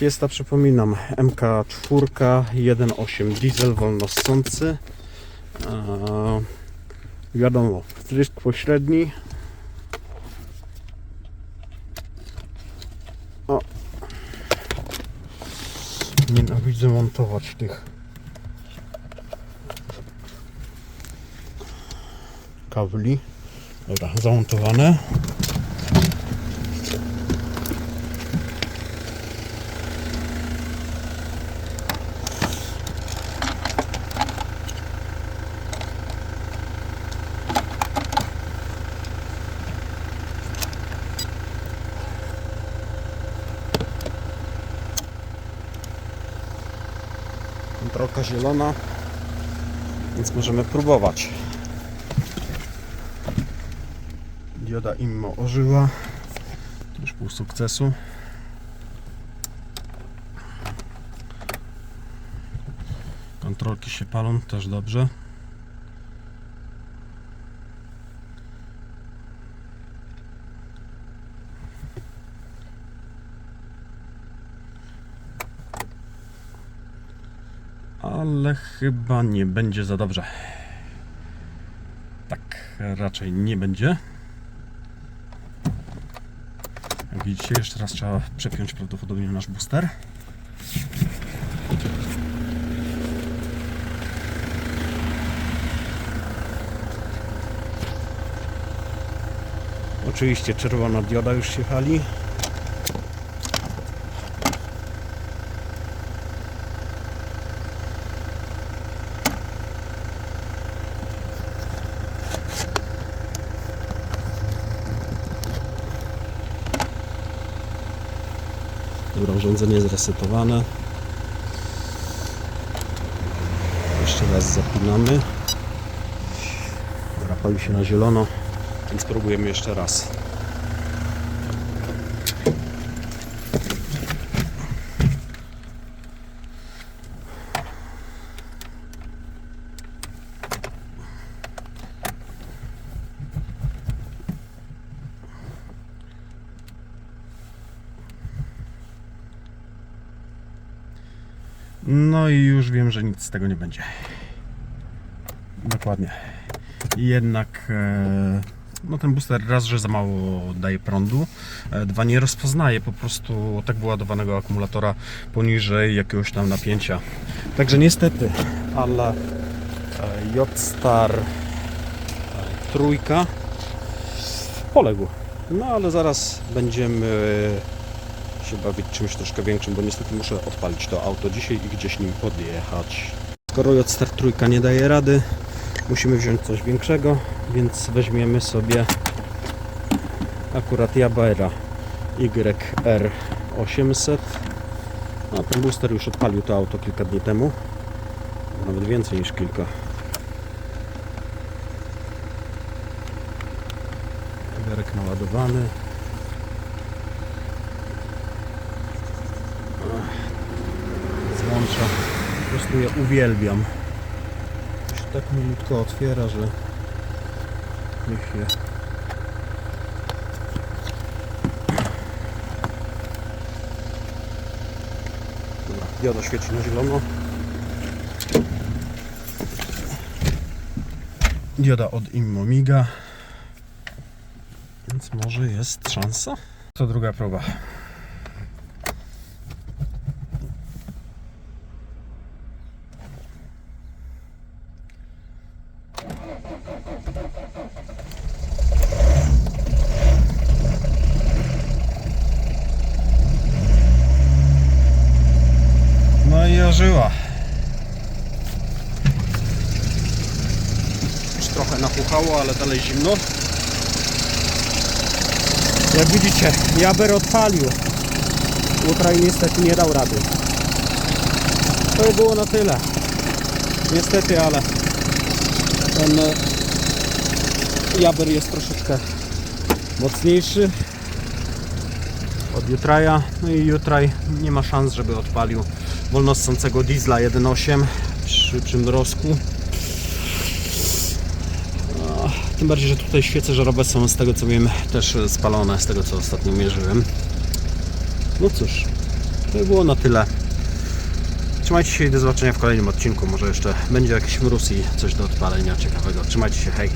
Fiesta, przypominam, MK4 1.8 diesel wolnossący. Eee, wiadomo, wtrysk pośredni. O. Nienawidzę montować tych kabli. Dobra, zamontowane. Kontrolka zielona, więc możemy próbować. Dioda immo ożyła. Już pół sukcesu. Kontrolki się palą, też dobrze. Ale chyba nie będzie za dobrze. Tak, raczej nie będzie. Jak widzicie, jeszcze raz trzeba przepiąć prawdopodobnie nasz booster. Oczywiście czerwona dioda już się chali. Dobra, urządzenie zresetowane. Jeszcze raz zapinamy. Dobra, pali się na zielono, więc spróbujemy jeszcze raz. No i już wiem, że nic z tego nie będzie. Dokładnie. Jednak e, no ten booster raz, że za mało daje prądu, e, dwa nie rozpoznaje po prostu tak wyładowanego akumulatora poniżej jakiegoś tam napięcia. Także niestety, ale J-Star e, trójka poległ. No ale zaraz będziemy się bawić czymś troszkę większym, bo niestety muszę odpalić to auto dzisiaj i gdzieś nim podjechać. Skoro J-Star trójka nie daje rady, musimy wziąć coś większego, więc weźmiemy sobie akurat Jabera YR 800. No, ten booster już odpalił to auto kilka dni temu, nawet więcej niż kilka. Jaberek naładowany. Złącza. Po prostu je uwielbiam. To się tak milutko otwiera, że niech je Dobra, dioda świeci na zielono. Dioda od Immo miga. Więc może jest szansa? To druga próba. Ożyła. Już trochę napuchało, ale dalej zimno. Jak widzicie, Jaber odpalił. Utraj niestety nie dał rady. To by było na tyle. Niestety, ale ten e, Jaber jest troszeczkę mocniejszy od Jutraja. No i Jutraj nie ma szans, żeby odpalił wolnossącego diesla 1.8 przy przymrozku. No, Tym bardziej, że tutaj świece żarowe są z tego co wiem też spalone, z tego co ostatnio mierzyłem. No cóż, To by było na tyle. Trzymajcie się i do zobaczenia w kolejnym odcinku. Może jeszcze będzie jakiś mróz i coś do odpalenia ciekawego. Trzymajcie się, hej!